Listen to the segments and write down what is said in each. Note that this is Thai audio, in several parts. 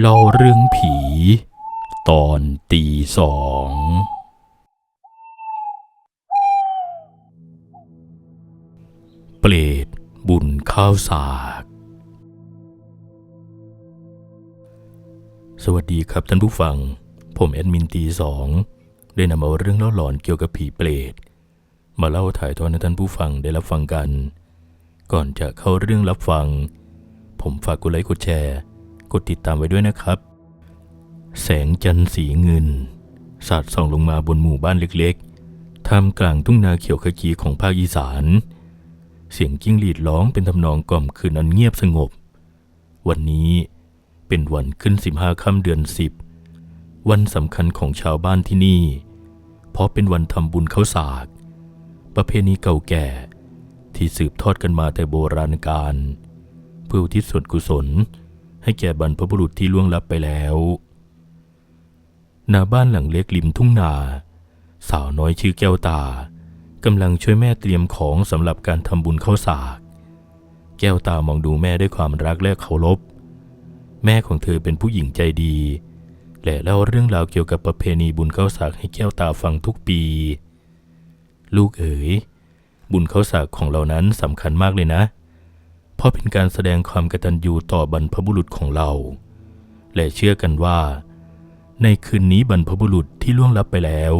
เล่าเรื่องผี ตอนตีสอง เปรตบุญข้าวสาก สวัสดีครับท่านผู้ฟัง ผมแอดมินตีสอง ได้นำเอาเรื่องเล่าหลอนเกี่ยวกับผีเปรต มาเล่าถ่ายทอดให้ท่านผู้ฟังได้รับฟังกัน ก่อนจะเข้าเรื่องรับฟัง ผมฝากกดไลค์กดแชร์ กดติดตามไว้ด้วยนะครับ แสงจันทร์สีเงิน สาดส่องลงมาบนหมู่บ้านเล็กๆท่ามกลางทุ่งนาเขียวขจีของภาคอีสาน เสียงจิ้งหรีดร้องเป็นทำนองกล่อมคืนอันเงียบสงบ วันนี้เป็นวันขึ้นสิบห้าค่ำเดือนสิบวันสำคัญของชาวบ้านที่นี่ เพราะเป็นวันทำบุญเข้าสาก ประเพณีเก่าแก่ ที่สืบทอดกันมาแต่โบราณกาลเพื่อทิศส่วนกุศล ให้แก่บรรพบุรุษที่ล่วงลับไปแล้วหน้าบ้านหลังเล็กริมทุ่งนา สาวน้อยชื่อแก้วตากำลังช่วยแม่เตรียมของสำหรับการทำบุญเข้าวสาก แก้วตามองดูแม่ด้วยความรักและเคารพ แม่ของเธอเป็นผู้หญิงใจดี และเล่าเรื่องราวเกี่ยวกับประเพณีบุญเข้าวสากให้แก้วตาฟังทุกปี ลูกเอ๋ยบุญเข้าวสากของเรานั้นสำคัญมากเลยนะ ราะเป็นการแสดงความกตัญญูต่อบรรพบุรุษของเรา และเชื่อกันว่า ในคืนนี้บรรพบุรุษที่ล่วงลับไปแล้ว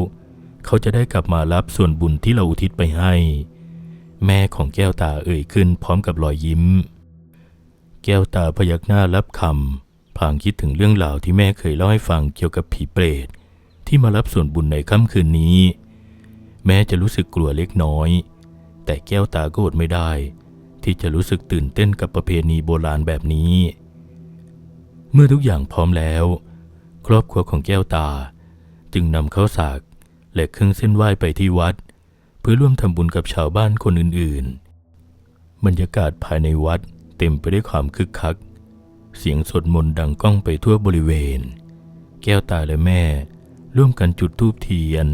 เขาจะได้กลับมารับส่วนบุญที่เราอุทิศไปให้ แม่ของแก้วตาเอ่ยขึ้นพร้อมกับรอยยิ้ม แก้วตาพยักหน้ารับคำพางคิดถึงเรื่องราวที่แม่เคยเล่าให้ฟังเกี่ยวกับผีเปรตที่มารับส่วนบุญในค่ำคืนนี้ แม้จะรู้สึกกลัวเล็กน้อย แต่แก้วตาก็อดไม่ได้ ที่จะรู้สึกตื่นเต้นกับประเพณีโบราณแบบนี้ เมื่อทุกอย่างพร้อมแล้ว ครอบครัวของแก้วตา จึงนำข้าวสากและเครื่องเส้นไหว้ไปที่วัด เพื่อร่วมทำบุญกับชาวบ้านคนอื่นๆ บรรยากาศภายในวัดเต็มไปด้วยความคึกคัก เสียงสวดมนต์ดังก้องไปทั่วบริเวณ แก้วตาและแม่ ร่วมกันจุดธูปเทียน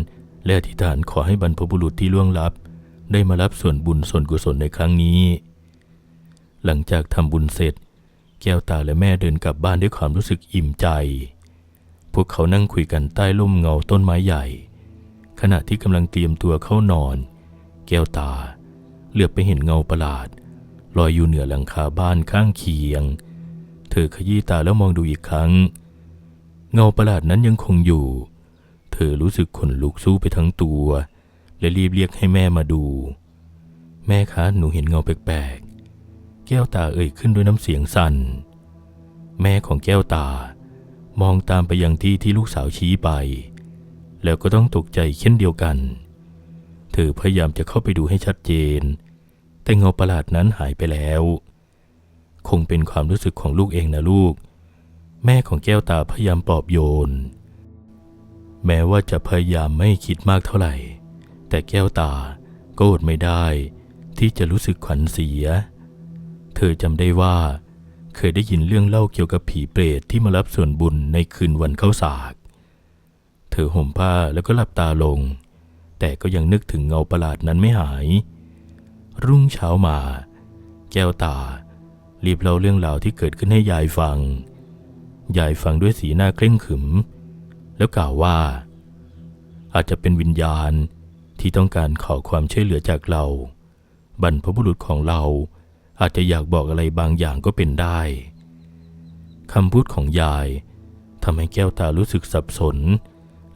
และอธิษฐานขอให้บรรพบุรุษที่ล่วงลับได้มารับส่วนบุญส่วนกุศลในครั้งนี้ หลังจากทำบุญเสร็จ แก้วตาและแม่เดินกลับบ้านด้วยความรู้สึกอิ่มใจ พวกเขานั่งคุยกันใต้ร่มเงาต้นไม้ใหญ่ ขณะที่กำลังเตรียมตัวเข้านอน แก้วตา เหลือบไปเห็นเงาประหลาดลอยอยู่เหนือหลังคาบ้านข้างเคียง เธอขยี้ตาแล้วมองดูอีกครั้ง เงาประหลาดนั้นยังคงอยู่ เธอรู้สึกขนลุกสู้ไปทั้งตัว และรีบเรียกให้แม่มาดู แม่คะหนูเห็นเงาแปลก แก้วตาเอ่ยขึ้นด้วยน้ำเสียงสั่น แม่ของแก้วตามองตามไปยังที่ที่ลูกสาวชี้ไป แล้วก็ต้องตกใจเช่นเดียวกัน เธอพยายามจะเข้าไปดูให้ชัดเจน แต่เงาประหลาดนั้นหายไปแล้ว คงเป็นความรู้สึกของลูกเองนะลูก แม่ของแก้วตาพยายามปลอบโยน แม้ว่าจะพยายามไม่คิดมากเท่าไหร่ แต่แก้วตาก็อดไม่ได้ที่จะรู้สึกขวัญเสีย เธอจำได้ว่า เคยได้ยินเรื่องเล่าเกี่ยวกับผีเปรตที่มารับส่วนบุญในคืนวันเข้าสาก เธอห่มผ้าแล้วก็หลับตาลง แต่ก็ยังนึกถึงเงาประหลาดนั้นไม่หาย รุ่งเช้ามา แก้วตา รีบเล่าเรื่องราวที่เกิดขึ้นให้ยายฟัง ยายฟังด้วยสีหน้าเคร่งขรึม แล้วกล่าวว่า อาจจะเป็นวิญญาณที่ต้องการขอความช่วยเหลือจากเรา บรรพบุรุษของเรา อาจจะอยากบอกอะไรบางอย่างก็เป็นได้คำพูดของยายทำให้แก้วตารู้สึกสับสน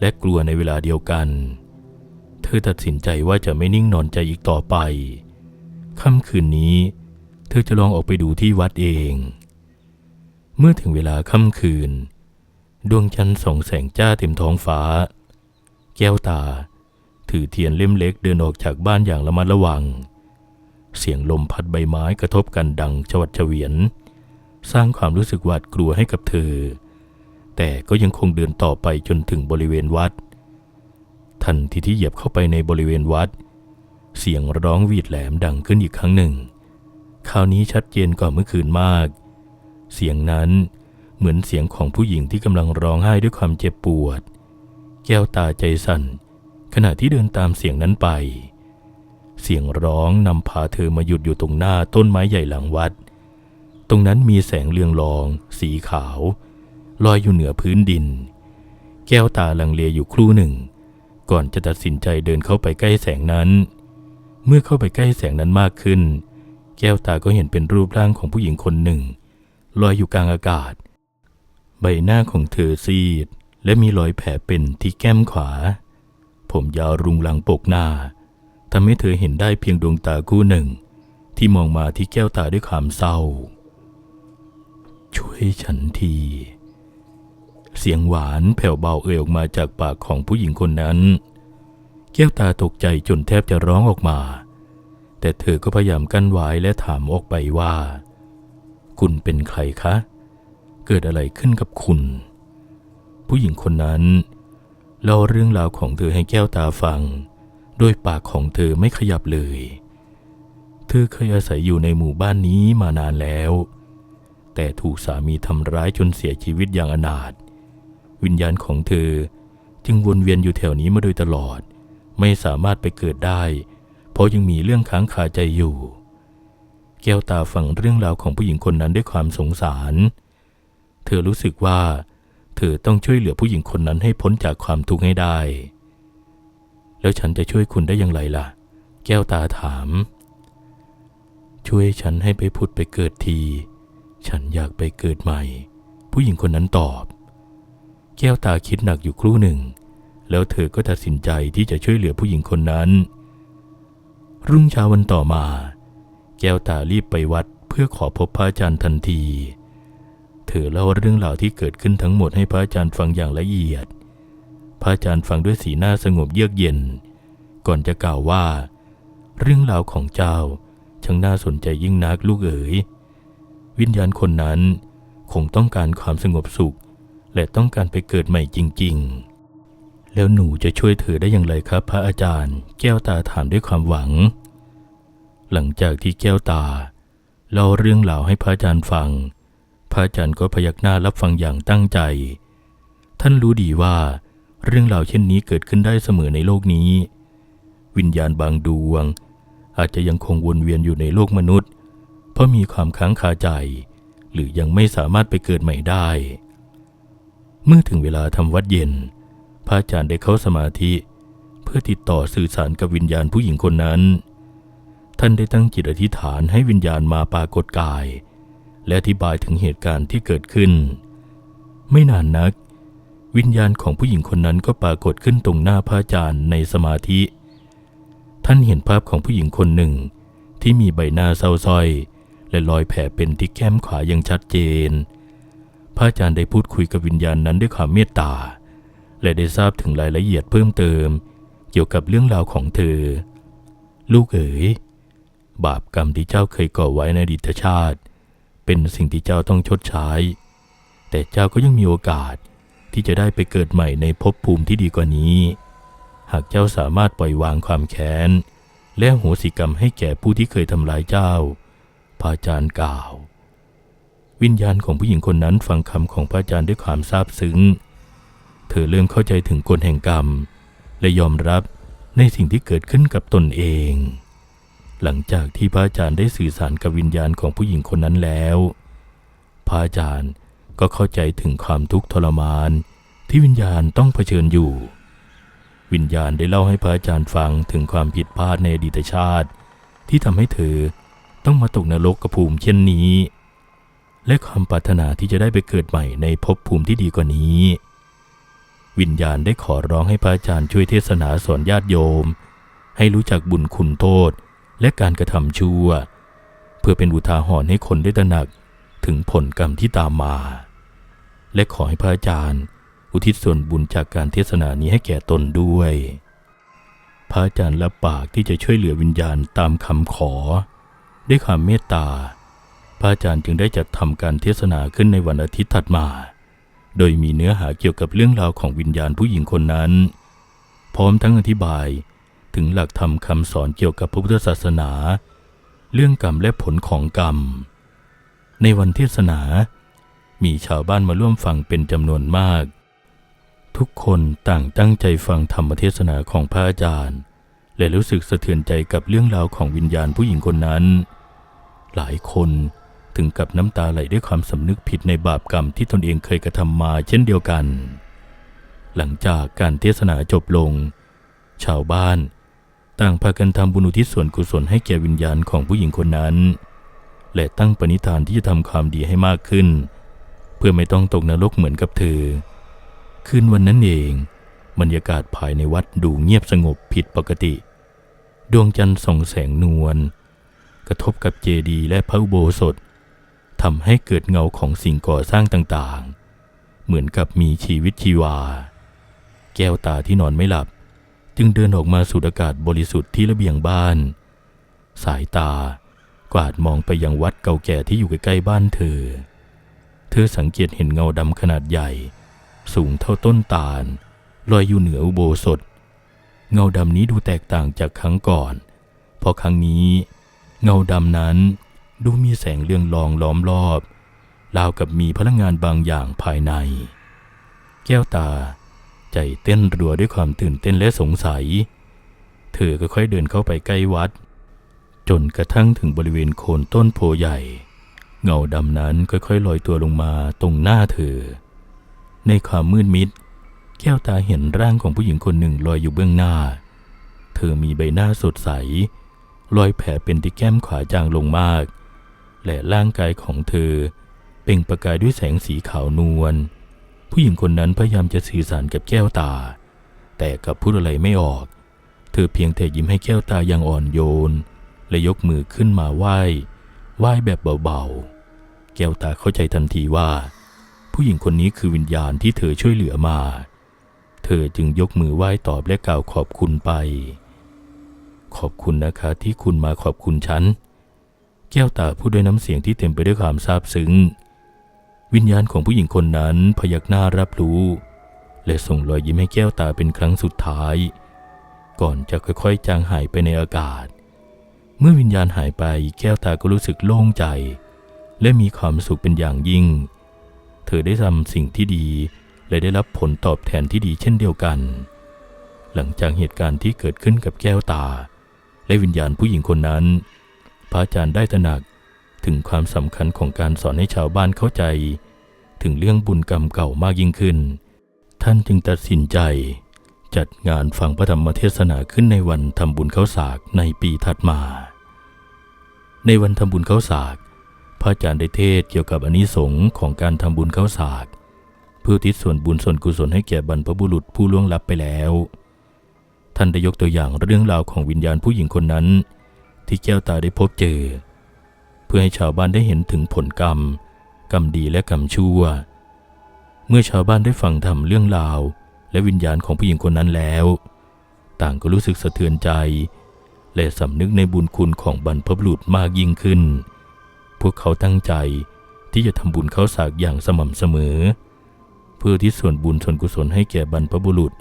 และกลัวในเวลาเดียวกัน เธอตัดสินใจว่าจะไม่นิ่งนอนใจอีกต่อไปค่ำคืนนี้ เธอจะลองออกไปดูที่วัดเอง เมื่อถึงเวลาค่ำคืน ดวงจันทร์ส่องแสงจ้าเต็มท้องฟ้า แก้วตา ถือเทียนเล่มเล็กเดินออกจากบ้านอย่างระมัดระวัง เสียงลมพัดใบไม้กระทบกันดังชวัดเฉวียน สร้างความรู้สึกหวาดกลัวให้กับเธอ แต่ก็ยังคงเดินต่อไปจนถึงบริเวณวัด ทันทีที่เหยียบเข้าไปในบริเวณวัด เสียงร้องวีดแหลมดังขึ้นอีกครั้งหนึ่ง คราวนี้ชัดเจนกว่าเมื่อคืนมาก เสียงนั้นเหมือนเสียงของผู้หญิงที่กำลังร้องไห้ด้วยความเจ็บปวด แก้วตาใจสั่นขณะที่เดินตามเสียงนั้นไป เสียงร้องนำพาเธอมาหยุดอยู่ตรงหน้าต้นไม้ใหญ่หลังวัด ตรงนั้นมีแสงเรืองรอง สีขาว ลอยอยู่เหนือพื้นดิน แก้วตาลังเลอยู่ครู่หนึ่ง ก่อนจะตัดสินใจเดินเข้าไปใกล้แสงนั้น เมื่อเข้าไปใกล้แสงนั้นมากขึ้น แก้วตาก็เห็นเป็นรูปร่างของผู้หญิงคนหนึ่ง ลอยอยู่กลางอากาศ ใบหน้าของเธอซีด และมีรอยแผลเป็นที่แก้มขวา ผมยาวรุงรังปกหน้า ทำให้เธอเห็นได้เพียงดวงตาคู่หนึ่ง ที่มองมาที่แก้วตาด้วยความเศร้า ช่วยฉันที เสียงหวานแผ่วเบาเอ่ยออกมาจากปากของผู้หญิงคนนั้น แก้วตาตกใจจนแทบจะร้องออกมา แต่เธอก็พยายามกั้นไว้และถามออกไปว่า คุณเป็นใครคะ เกิดอะไรขึ้นกับคุณ ผู้หญิงคนนั้นเล่าเรื่องราวของเธอให้แก้วตาฟัง โดยปากของเธอไม่ขยับเลย เธอเคยอาศัยอยู่ในหมู่บ้านนี้มานานแล้ว แต่ถูกสามีทำร้ายจนเสียชีวิตอย่างอนาถ วิญญาณของเธอจึงวนเวียนอยู่แถวนี้มาโดยตลอด ไม่สามารถไปเกิดได้ เพราะยังมีเรื่องค้างคาใจอยู่ แก้วตาฟังเรื่องราวของผู้หญิงคนนั้นด้วยความสงสาร เธอรู้สึกว่า เธอต้องช่วยเหลือผู้หญิงคนนั้นให้พ้นจากความทุกข์ให้ได้ แล้วฉันจะช่วยคุณได้อย่างไรล่ะ แก้วตาถาม ช่วยฉันให้ไปพุดไปเกิดที ฉันอยากไปเกิดใหม่ ผู้หญิงคนนั้นตอบ แก้วตาคิดหนักอยู่ครู่หนึ่ง แล้วเธอก็ตัดสินใจที่จะช่วยเหลือผู้หญิงคนนั้น รุ่งเช้าวันต่อมา แก้วตารีบไปวัดเพื่อขอพบพระอาจารย์ทันที เธอเล่าเรื่องราวที่เกิดขึ้นทั้งหมดให้พระอาจารย์ฟังอย่างละเอียด พระอาจารย์ฟังด้วยสีหน้าสงบเยือกเย็น ก่อนจะกล่าวว่า เรื่องราวของเจ้าช่างน่าสนใจยิ่งนักลูกเอ๋ย วิญญาณคนนั้นคงต้องการความสงบสุข และต้องการไปเกิดใหม่จริง ๆ แล้วหนูจะช่วยเธอได้อย่างไรครับ พระอาจารย์ แก้วตาถามด้วยความหวัง หลังจากที่แก้วตาเล่าเรื่องราวให้พระอาจารย์ฟัง พระอาจารย์ก็พยักหน้ารับฟังอย่างตั้งใจ ท่านรู้ดีว่า เรื่องราวเช่นนี้เกิดขึ้นได้เสมอในโลกนี้ วิญญาณบางดวง อาจจะยังคงวนเวียนอยู่ในโลกมนุษย์ เพราะมีความค้างคาใจ หรือยังไม่สามารถไปเกิดใหม่ได้ เมื่อถึงเวลาทำวัดเย็น พระอาจารย์ได้เข้าสมาธิ เพื่อติดต่อสื่อสารกับวิญญาณผู้หญิงคนนั้น ท่านได้ตั้งจิตอธิษฐานให้วิญญาณมาปรากฏกาย และอธิบายถึงเหตุการณ์ที่เกิดขึ้น ไม่นานนัก วิญญาณของผู้หญิงคนนั้นก็ปรากฏขึ้นตรงหน้าพระอาจารย์ในสมาธิ ท่านเห็นภาพของผู้หญิงคนหนึ่ง ที่มีใบหน้าเศร้าส้อย และรอยแผลเป็นที่แก้มขวาอย่างชัดเจน พระอาจารย์ได้พูดคุยกับวิญญาณนั้นด้วยความเมตตา และได้ทราบถึงรายละเอียดเพิ่มเติม เกี่ยวกับเรื่องราวของเธอ ลูกเอ๋ย บาปกรรมที่เจ้าเคยก่อไว้ในอดีตชาติ เป็นสิ่งที่เจ้าต้องชดใช้ แต่เจ้าก็ยังมีโอกาส ที่จะได้ไปเกิดใหม่ในภพภูมิที่ดีกว่านี้ หากเจ้าสามารถปล่อยวางความแค้น และอโหสิกรรมให้แก่ผู้ที่เคยทำลายเจ้า พระอาจารย์กล่าว วิญญาณของผู้หญิงคนนั้นฟังคำของพระอาจารย์ด้วยความซาบซึ้ง เธอเริ่มเข้าใจถึงกฎแห่งกรรม และยอมรับในสิ่งที่เกิดขึ้นกับตนเอง หลังจากที่พระอาจารย์ได้สื่อสารกับวิญญาณของผู้หญิงคนนั้นแล้ว พระอาจารย์ ก็เข้าใจถึงความทุกข์ทรมานที่วิญญาณต้องเผชิญอยู่ วิญญาณได้เล่าให้พระอาจารย์ฟังถึงความผิดพลาดในอดีตชาติ ที่ทำให้เธอต้องมาตกนรกกระภูมิเช่นนี้ และความปรารถนาที่จะได้ไปเกิดใหม่ในภพภูมิที่ดีกว่านี้ วิญญาณได้ขอร้องให้พระอาจารย์ช่วยเทศนาสอนญาติโยม ให้รู้จักบุญคุณโทษและการกระทำชั่ว เพื่อเป็นอุทาหรณ์ให้คนได้ตระหนัก ถึงผลกรรมที่ตามมา และขอให้พระอาจารย์ อุทิศส่วนบุญจากการเทศนานี้ให้แก่ตนด้วย พระอาจารย์รับปากที่จะช่วยเหลือวิญญาณตามคำขอ ด้วยความเมตตา พระอาจารย์จึงได้จัดทำการเทศนาขึ้นในวันอาทิตย์ถัดมา โดยมีเนื้อหาเกี่ยวกับเรื่องราวของวิญญาณผู้หญิงคนนั้น พร้อมทั้งอธิบายถึงหลักธรรมคำสอนเกี่ยวกับพระพุทธศาสนา เรื่องกรรมและผลของกรรม ในวันเทศนา มีชาวบ้านมาร่วมฟังเป็นจำนวนมาก ทุกคนต่างตั้งใจฟังธรรมเทศนาของพระอาจารย์ และรู้สึกสะเทือนใจกับเรื่องราวของวิญญาณผู้หญิงคนนั้น หลายคนถึงกับน้ำตาไหลด้วยความสำนึกผิดในบาปกรรมที่ตนเองเคยกระทำมาเช่นเดียวกัน หลังจากการเทศนาจบลง ชาวบ้าน ต่างพากันทำบุญอุทิศส่วนกุศลให้แก่วิญญาณของผู้หญิงคนนั้น และตั้งปณิธานที่จะทำความดีให้มากขึ้น เพื่อไม่ต้องตกนรกเหมือนกับเธอ คืนวันนั้นเอง บรรยากาศภายในวัดดูเงียบสงบผิดปกติ ดวงจันทร์ส่องแสงนวลกระทบกับเจดีย์และพระอุโบสถทำให้เกิดเงาของสิ่งก่อสร้างต่างๆ เหมือนกับมีชีวิตชีวา แก้วตาที่นอนไม่หลับ จึงเดินออกมาสูดอากาศบริสุทธิ์ที่ระเบียงบ้าน สายตา กวาดมองไปยังวัดเก่าแก่ที่อยู่ใกล้ๆบ้านเธอ เธอสังเกตเห็นเงาดำขนาดใหญ่ สูงเท่าต้นตาล ลอยอยู่เหนืออุโบสถ เงาดำนี้ดูแตกต่างจากครั้งก่อน เพราะครั้งนี้ เงาดำนั้นดูมีแสงเรืองรองล้อมรอบราวกับมีพลังงานบางอย่างภายใน แก้วตา ใจเต้นรัวด้วยความตื่นเต้นและสงสัย เธอก็ค่อยเดินเข้าไปใกล้วัด จนกระทั่งถึงบริเวณโคนต้นโพใหญ่ เงาดำนั้นค่อยๆลอยตัวลงมาตรงหน้าเธอ ในความมืดมิด แก้วตาเห็นร่างของผู้หญิงคนหนึ่งลอยอยู่เบื้องหน้า เธอมีใบหน้าสดใส รอยแผลเป็นที่แก้มขวาจางลงมาก และร่างกายของเธอเป่งประกายด้วยแสงสีขาวนวล ผู้หญิงคนนั้นพยายามจะสื่อสารกับแก้วตา แต่กับพูดอะไรไม่ออก เธอเพียงแต่ยิ้มให้แก้วตาอย่างอ่อนโยน และยกมือขึ้นมาไหว้ ไหว้แบบเบาๆ แก้วตาเข้าใจทันทีว่า ผู้หญิงคนนี้คือวิญญาณที่เธอช่วยเหลือมา เธอจึงยกมือไหว้ตอบและกล่าวขอบคุณไป ขอบคุณนะคะที่คุณมาขอบคุณฉัน แก้วตาพูดด้วยน้ำเสียงที่เต็มไปด้วยความซาบซึ้ง วิญญาณของผู้หญิงคนนั้นพยักหน้ารับรู้ และส่งรอยยิ้มให้แก้วตาเป็นครั้งสุดท้าย ก่อนจะค่อยๆจางหายไปในอากาศเเมื่อวิญญาณหายไปแก้วตาก็รู้สึกโล่งใจ และมีความสุขเป็นอย่างยิ่ง เธอได้ทำสิ่งที่ดี และได้รับผลตอบแทนที่ดีเช่นเดียวกัน หลังจากเหตุการณ์ที่เกิดขึ้นกับแก้วตา และวิญญาณผู้หญิงคนนั้น พระอาจารย์ได้ตระหนักถึงความสำคัญของการสอนให้ชาวบ้านเข้าใจ ถึงเรื่องบุญกรรมเก่ามากยิ่งขึ้น ท่านจึงตัดสินใจ จัดงานฟังพระธรรมเทศนาขึ้นในวันทำบุญเข้าสากในปีถัดมา ในวันทำบุญเข้าสาก พระอาจารย์ได้เทศเกี่ยวกับอนิสงส์ของการทำบุญเข้าสากเพื่อทิศส่วนบุญส่วนกุศลให้แก่บรรพบุรุษผู้ล่วงลับไปแล้ว ท่านได้ยกตัวอย่างเรื่องราวของวิญญาณผู้หญิงคนนั้น ที่แก้วตาได้พบเจอ เพื่อให้ชาวบ้านได้เห็นถึงผลกรรม กรรมดีและกรรมชั่ว เมื่อชาวบ้านได้ฟังทำเรื่องราว และวิญญาณของผู้หญิงคนนั้นแล้ว ต่างก็รู้สึกสะเทือนใจ และสำนึกในบุญคุณของบรรพบุรุษมากยิ่งขึ้น พวกเขาตั้งใจที่จะทำบุญเข้าสากอย่างสม่ำเสมอ เพื่อที่ส่วนบุญส่วนกุศลให้แก่บรรพบุรุษ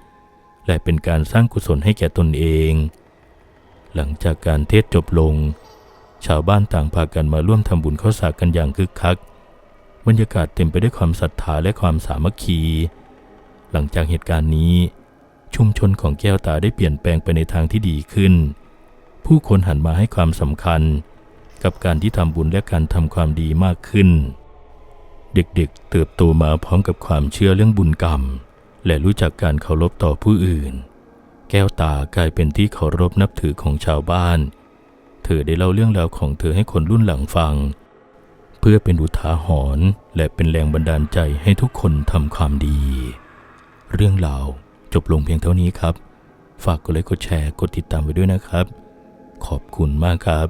และเป็นการสร้างกุศลให้แก่ตนเอง หลังจากการเทศจบลง ชาวบ้านต่างพากันมาร่วมทำบุญเข้าสากกันอย่างคึกคัก บรรยากาศเต็มไปด้วยความศรัทธาและความสามัคคี หลังจากเหตุการณ์นี้ ชุมชนของแก้วตาได้เปลี่ยนแปลงไปในทางที่ดีขึ้น ผู้คนหันมาให้ความสำคัญ กับการที่ทำบุญและการทำความดีมากขึ้น เด็กๆเติบโตมาพร้อมกับความเชื่อเรื่องบุญกรรม และรู้จักการเคารพต่อผู้อื่น แก้วตากลายเป็นที่เคารพนับถือของชาวบ้าน เธอได้เล่าเรื่องราวของเธอให้คนรุ่นหลังฟังเพื่อเป็นอุทาหรณ์และเป็นแรงบันดาลใจให้ทุกคนทำความดี เรื่องราวจบลงเพียงเท่านี้ครับ ฝากกดไลค์กดแชร์กดติดตามไว้ด้วยนะครับ ขอบคุณมากครับ